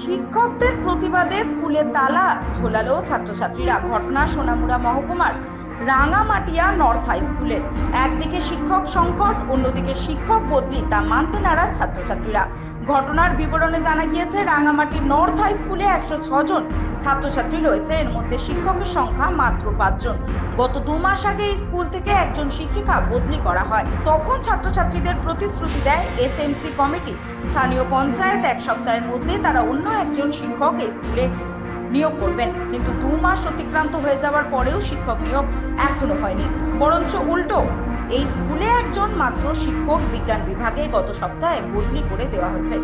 শিক্ষকদের প্রতিবাদে স্কুলে তালা ঝোলালো ছাত্রছাত্রীরা। ঘটনা সোনামুড়া মহকুমার রাঙামাটিয়া নর্থ হাই স্কুলের। একদিকে শিক্ষক সংকট, অন্যদিকে শিক্ষক বদলি তা মানতে নারাজ ছাত্রছাত্রীরা। ঘটনার বিবরণে জানা গিয়েছে রাঙামাটি নর্থ হাই স্কুলে একশো জন ছাত্রছাত্রী রয়েছে। এর মধ্যে শিক্ষকের সংখ্যা মাত্র পাঁচজন গত দু মাস আগে এই স্কুল থেকে একজন শিক্ষিকা বদলি করা হয়। তখন ছাত্রছাত্রীদের প্রতিশ্রুতি দেয় এসএমসি কমিটি। স্থানীয় পঞ্চায়েত এক সপ্তাহের মধ্যে তারা অন্য একজন শিক্ষক এই স্কুলে নিয়োগ করবেন। কিন্তু দু মাস অতিক্রান্ত হয়ে যাওয়ার পরেও শিক্ষক নিয়োগ এখনও হয়নি। বরঞ্চ উল্টো, এই স্কুলে একজন মাত্র শিক্ষক বিজ্ঞান বিভাগে গত সপ্তাহে বদলি করে দেওয়া হয়েছে।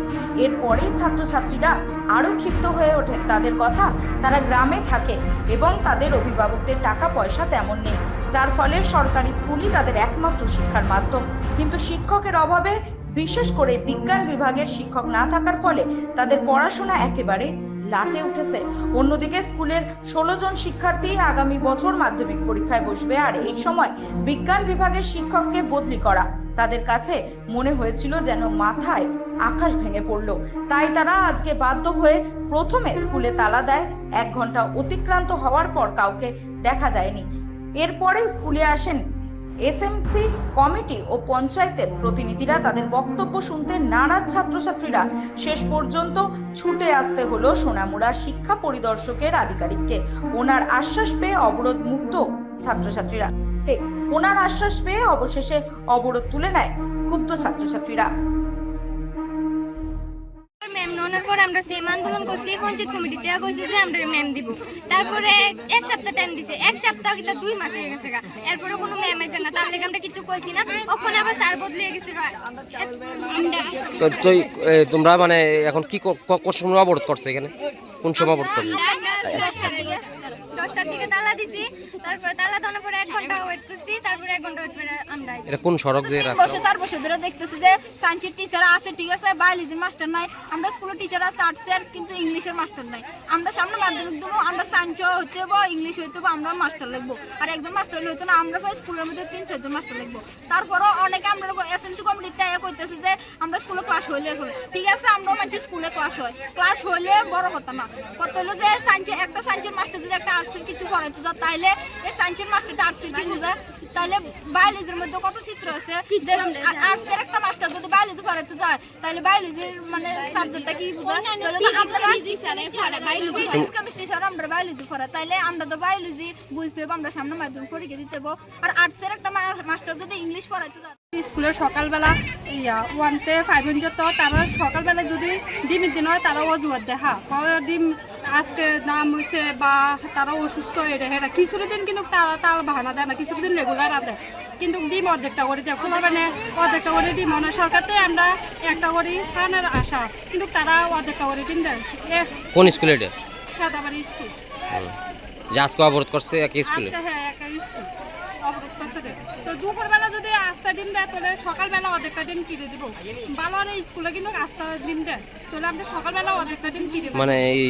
এরপরে ছাত্রছাত্রীরা আরও ক্ষিপ্ত হয়ে ওঠে। তাদের কথা তারা গ্রামে থাকে এবং তাদের অভিভাবকদের টাকা পয়সা তেমন নেই। যার ফলে সরকারি স্কুলই তাদের একমাত্র শিক্ষার মাধ্যম। কিন্তু শিক্ষকের অভাবে, বিশেষ করে বিজ্ঞান বিভাগের শিক্ষক না থাকার ফলে তাদের পড়াশোনা একেবারে লাটে উঠেছে। অন্যদিকে স্কুলের ষোলো জন শিক্ষার্থী আগামী বছর মাধ্যমিক পরীক্ষায় বসবে। আর এই সময় বিজ্ঞান বিভাগের শিক্ষককে বদলি করা। তাদের কাছে মনে হয়েছিল যেন মাথায় আকাশ ভেঙে পড়ল। তাই তারা আজকে বাধ্য হয়ে প্রথমে স্কুলে তালা দেয়। এক ঘণ্টা অতিক্রান্ত হওয়ার পর কাউকে দেখা যায়নি। এরপরে স্কুলে আসেন এসএমসি কমিটি ও পঞ্চায়েতের প্রতিনিধিরা তাদের বক্তব্য শুনতে নারাজ ছাত্রছাত্রীরা। শেষ পর্যন্ত ছুটে আসতে হলো সোনামুড়া শিক্ষা পরিদর্শকের আধিকারিককে। ওনার আশ্বাস পেয়ে অবরোধ মুক্ত ছাত্রছাত্রীরা ওনার আশ্বাস পেয়ে অবশেষে অবরোধ তুলে নেয় ক্ষুব্ধ ছাত্রছাত্রীরা। নেওয়ার পর আমরা সেম আন্দোলন করছি, পঞ্চায়েত কমিটিতে কইছি যে আমরা ম্যাম দিব। তারপরে এক সপ্তাহ টাইম দিছে। এক সপ্তাহ কিন্তু দুই মাস হয়ে গেছে গা। এরপরে কোনো ম্যাম আসে না। তাহলে আমরা কিছু কইছি না। ওখানে আবার স্যার বদলে গেছে গা। তোমরা মানে এখন কি কষ্ট ক- সময় অবরোধ করছ এখানে? কোন সময়। এটা কোন সড়ক যে বছর চার বছর ধরে দেখতেছি যে সায়েন্সের টিচার আছে ঠিক আছে বায়োলজির মাস্টার নাই। আমরা স্কুলের টিচার আছে আর্টসের কিন্তু ইংলিশের মাস্টার নাই। আমরা সামনে মাধ্যমিক দেবো আমরা হব ইংলিশ হইতে হব আমরা মাস্টার লিখব আর একজন মাস্টার হইতো না আমরা স্কুলের মধ্যে তিন চারজন মাস্টার লিখব তারপরও অনেকে আমরা এসএমসি এক হইতেছে যে, আমরা স্কুলে ক্লাস হইলে হলো। ঠিক আছে, আমরাও মানছি স্কুলে ক্লাস হয়। ক্লাস হইলে বড় কথা না কত হলো যে সায়েন্সের একটা সায়েন্সের মাস্টার যদি একটা আর্টসের কিছু পড়াইতে যায় তাইলে এই সায়েন্সের মাস্টারটা আর্টসের কিছু বুঝে তাইলে বায়োলজির মধ্যে কত চিত্র আছে? আর্টসের একটা মাস্টার যদি বায়োলজি পড়াইতে যায়। তাহলে বায়োলজির মানে সাবজেক্টটা কি ফিজিক্স কেমিস্ট্রি স্যার আমরা বায়োলজি পড়া তাইলে আমরা তো বায়োলজি বুঝতে হবে আমরা সামনে মাধ্যমিক পরীক্ষা দিতে হবে আর আর্টসের একটা মাস্টার যদি ইংলিশ পড়াইতে যায়। স্কুলে সকালবেলা ইয়া ওয়ানতে ফাইভ হান্ড্রেড তো তারা সকালবেলা যদি ডিমের দিন হয় তারা অজুয়ার দেখা ডিম আজকে নাম হয়েছে বা তারা অসুস্থ এটা হেরা কিছুর দিন কিন্তু তারা তারা বাহানা দেয় না কিছুর দিন রেগুলার আনবে কিন্তু ডিম অর্ধেকটা করে দেয়। কোনো মানে অর্ধেকটা করে ডিম মানে সরকারতে আমরা একটা করে খানার আশা। কিন্তু তারা অর্ধেকটা করে ডিম দেয়। কোন স্কুলে এটা? খেতাবাড়ি স্কুল। যে আজকে অবরোধ করছে একই স্কুলে? হ্যাঁ একটা স্কুল। অবরোধ করছে তো দুপুরবেলা যদি আস্তা ডিম দেয় তাহলে সকালবেলা অর্ধেকটা ডিম কিনে দিব। ভালো স্কুলে কিন্তু আস্তা ডিম দেয়। তাহলে আমরা সকালবেলা অর্ধেকটা ডিম কিনে মানে এই